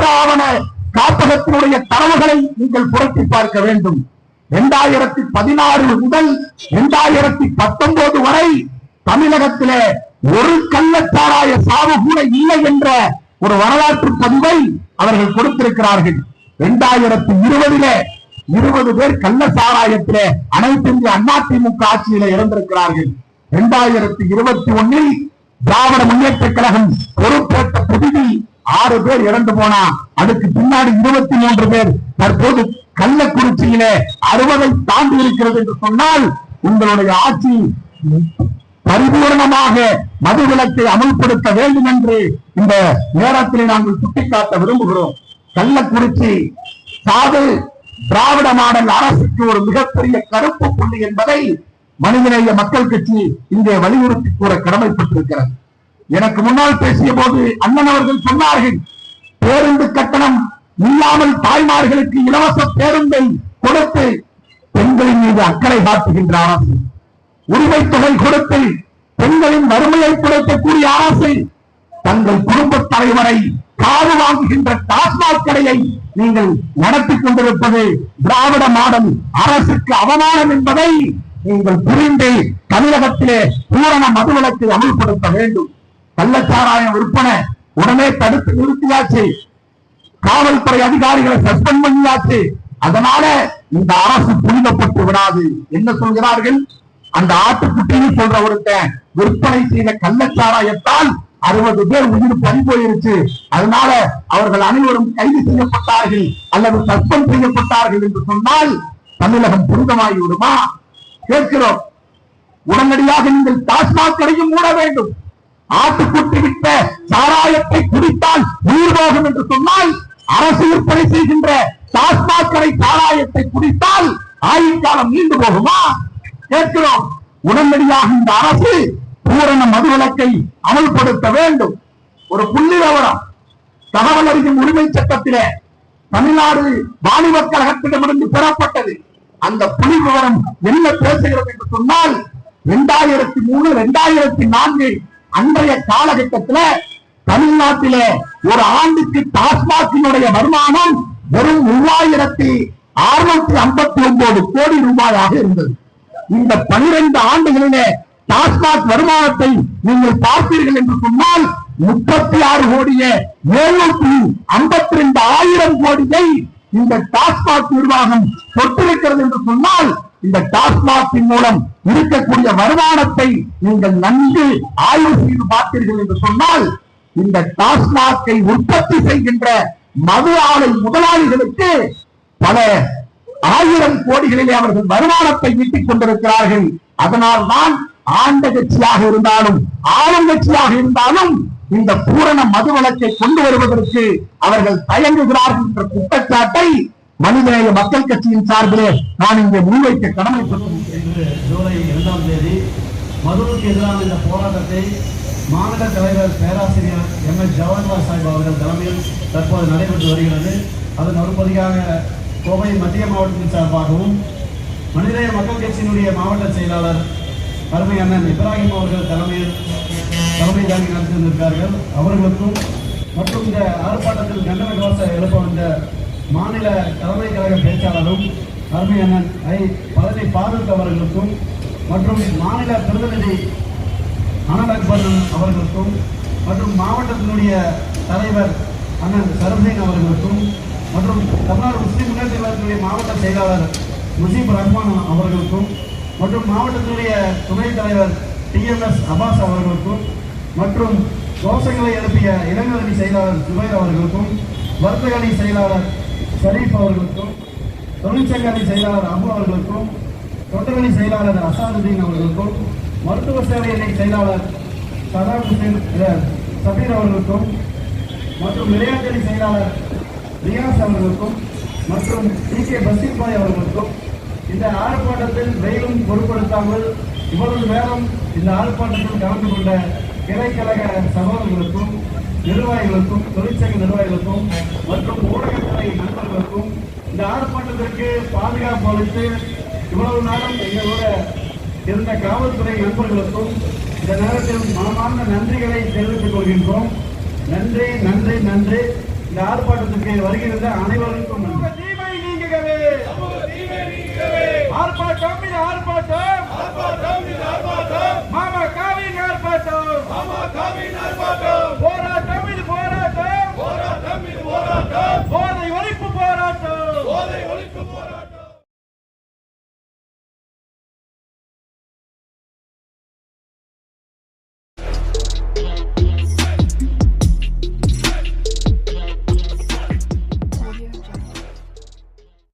ஆவண காப்பகத்தினுடைய தரவுகளை நீங்கள் புரட்டி பார்க்க வேண்டும். இரண்டாயிரத்தி பதினாறு முதல் இரண்டாயிரத்தி பத்தொன்பது வரை தமிழகத்திலே ஒரு கள்ளச்சாராய சாவு கூட இல்லை என்ற ஒரு வரலாற்று பதிவை அவர்கள் கொடுத்திருக்கிறார்கள். இரண்டாயிரத்தி இருபதிலே இருபது பேர் கள்ள சாராயத்திலே அனைத்து இந்திய அதிமுக ஆட்சியில இறந்திருக்கிறார்கள். இரண்டாயிரத்தி இருபத்தி ஒன்னில் திராவிட முன்னேற்ற கழகம் பொறுப்பேற்ற புதிதில் ஆறு பேர் இறந்து போனா அதுக்கு பின்னாடி இருபத்தி மூன்று பேர் தற்போது கள்ளக்குறிச்சியிலே அறுபதை தாண்டி இருக்கிறது என்று சொன்னால் உங்களுடைய ஆட்சி பரிபூர்ணமாக மதுவிலக்கை அமல்படுத்த வேண்டும் என்று இந்த நேரத்தில் நாங்கள் சுட்டிக்காட்ட விரும்புகிறோம். கள்ளக்குறிச்சி சாது திராவிட மாடல் அரசுக்கு ஒரு மிகப்பெரிய கருப்பு புள்ளி என்பதை மனிதநேய மக்கள் கட்சி இங்கே வலியுறுத்தி கூற கடமைப்பட்டிருக்கிறது. எனக்கு முன்னால் பேசிய போது அண்ணன் அவர்கள் சொன்னார்கள் பேருந்து கட்டணம் இல்லாமல் தாய்மார்களுக்கு இலவச பேருந்தை கொடுத்து பெண்களின் மீது அக்கறை காட்டுகின்ற அரசு உரிமை தொகை கொடுத்து பெண்களின் வறுமையை குறைக்கக்கூடிய அரசு தங்கள் குடும்ப தலைவரை காது வாங்குகின்ற டாஸ்மாக் கடையை நீங்கள் நடத்தி கொண்டிருப்பது திராவிட மாடல் அரசுக்கு அவமானம் என்பதை நீங்கள் புரிந்து தமிழகத்திலே பூரண மதுவிலக்கை அமல்படுத்த வேண்டும். கள்ளச்சாராயம் விற்பனை உடனே தடுத்து நிறுத்தியாச்சு. காவல்துறை அதிகாரிகளை சஸ்பெண்ட் பண்ணியாச்சு. அதனால இந்த அரசு புனிதப்பட்டு விடாது. என்ன சொல்கிறார்கள்? அந்த ஆட்டுக்குட்டின்னு சொல்ற ஒருத்தன் விற்பனை செய்த கள்ளச்சாராயத்தால் அறுபது பேர் உயிர் பறி போயிருச்சு. அதனால அவர்கள் அனைவரும் கைது செய்யப்பட்டார்கள் அல்லது சஸ்பெண்ட் செய்யப்பட்டார்கள் என்று சொன்னால் தமிழகம் புனிதமாகி விடுமா? கேட்கிறோம். உடனடியாக நீங்கள் டாஸ்மாக் கடையும் மூட வேண்டும். ஆட்டுக்குட்டி விட்ட சாராயத்தை குடித்தால் உயிர் போகும் என்று சொன்னால் அரசு விற்பனை செய்கின்ற டாஸ்மாக் கடை சாராயத்தை குடித்தால் ஆயுட்காலம் நீண்டு போகுமா? கேட்கிறோம். உடனடியாக இந்த அரசு பூரண மதுவிலக்கை அமல்படுத்த வேண்டும். ஒரு புள்ளி விவரம். தகவல் அறியும் உரிமை சட்டத்திலே தமிழ்நாடு வாணிபக் கழகத்திடமிருந்து பெறப்பட்டது. அந்த புள்ளி விவரம் என்ன பேசுகிறது என்று சொன்னால் இரண்டாயிரத்தி மூணு இரண்டாயிரத்தி நான்கு அன்றைய காலகட்டத்துல தமிழ்நாட்டிலே ஒரு ஆண்டுக்கு டாஸ்மாகினுடைய வருமானம் வெறும் மூவாயிரத்தி அறுநூத்தி ஐம்பத்தி ஒன்பது கோடி ரூபாயாக இருந்தது. இந்த பனிரெண்டு ஆண்டுகளிலே டாஸ்மாக் வருமானத்தை நீங்கள் பார்ப்பீர்கள் என்று சொன்னால் முப்பத்தி ஆறு கோடியே எழுநூத்தி ஐம்பத்தி ரெண்டு ஆயிரம் கோடியை இந்த டாஸ்மாக் நிர்வாகம் தொட்டிருக்கிறது என்று சொன்னால் இந்த டாஸ்மாகின் மூலம் இருக்கக்கூடிய வருமானத்தை நீங்கள் நன்கு ஆய்வு செய்து பார்த்தீர்கள் என்று சொன்னால் இந்த டாஸ்மாகை உற்பத்தி செய்கின்ற மது ஆலை முதலாளிகளுக்கு பல ஆயிரம் கோடிகளிலே அவர்கள் வருமானத்தை ஈட்டிக் கொண்டிருக்கிறார்கள். அதனால் தான் ஆண்ட கட்சியாக இருந்தாலும் ஆளுங்கட்சியாக இருந்தாலும் இந்த பூரண மது வழக்கை கொண்டு வருவதற்கு அவர்கள் தயங்குகிறார்கள் என்ற குற்றச்சாட்டை மனிதநேய மக்கள் கட்சியின் சார்பிலே நான் இங்கே முன்வைக்க கடமைப்பட்டிருக்கிறேன் ஜூலை இரண்டாம் தேதி மதுவுக்கு எதிரான இந்த போராட்டத்தை மாநில தலைவர் பேராசிரியர் எம் எஸ் ஜவஹர்லால் சாஹிப் அவர்கள் தலைமையில் தற்போது நடைபெற்று வருகிறது. அதன் ஒரு பகுதியாக கோவை மத்திய மாவட்டத்தின் சார்பாகவும் மனிதநேய மக்கள் கட்சியினுடைய மாவட்ட செயலாளர் அருமை அண்ணன் இப்ராஹிம் அவர்கள் தலைமையில் தலைமை தாங்கி நடத்தி வந்திருக்கார்கள் அவர்களுக்கும் மற்றும் இந்த ஆர்ப்பாட்டத்தில் கண்டன கோஷ எழுப்ப வந்த மாநில தலைமை கழக பேச்சாளரும் அருமை அண்ணன் ஐ பழனி பாரூக் அவர்களுக்கும் மற்றும் மாநில பிரதிநிதி அனல் அக்பரன் அவர்களுக்கும் மற்றும் மாவட்டத்தினுடைய தலைவர் அண்ணன் சரசேன் அவர்களுக்கும் மற்றும் தமிழ்நாடு முஸ்லிம் முன்னேற்ற கழகத்தினுடைய மாவட்ட செயலாளர் முசீப் ரஹ்மான் அவர்களுக்கும் மற்றும் மாவட்டத்தினுடைய துணைத் தலைவர் டிஎம்எஸ் அபாஸ் அவர்களுக்கும் மற்றும் கோஷங்களை எழுப்பிய இளைஞரணி செயலாளர் சுபைர் அவர்களுக்கும் வர்த்தக அணி செயலாளர் ஷரீப் அவர்களுக்கும் தொழிற்சங்க அணி செயலாளர் அபு அவர்களுக்கும் தொண்டரணி செயலாளர் அசாதுதீன் அவர்களுக்கும் மருத்துவ சேவை அணி செயலாளர் சதாம் ஹுசேன் சபீர் அவர்களுக்கும் மற்றும் விளையாட்டணி செயலாளர் ரியாஸ் அவர்களுக்கும் மற்றும் டி கே பசீர் பாய் அவர்களுக்கும் இந்த ஆர்ப்பாட்டத்தில் வெயிலும் பொருட்படுத்தாமல் இவ்வளவு நேரம் இந்த ஆர்ப்பாட்டத்தில் கலந்து கொண்ட கிளைக்கழக சகோதரர்களுக்கும் நிர்வாகிகளுக்கும் தொழிற்சங்க நிர்வாகிகளுக்கும் மற்றும் ஊடகத்துறை நண்பர்களுக்கும் இந்த ஆர்ப்பாட்டத்திற்கு பாதுகாப்பு அளித்து இவ்வளவு நேரம் எங்களோட இருந்த காவல்துறை நண்பர்களுக்கும் இந்த நேரத்தில் மனமார்ந்த நன்றிகளை தெரிவித்துக் கொள்கின்றோம். நன்றி நன்றி நன்றி. இந்த ஆர்ப்பாட்டத்திற்கு வருகின்ற அனைவருக்கும் ஆர்ப்பாட்டம் ஆர்ப்பாட்டம். மாமா காவின் ஆர்ப்பாட்டம்.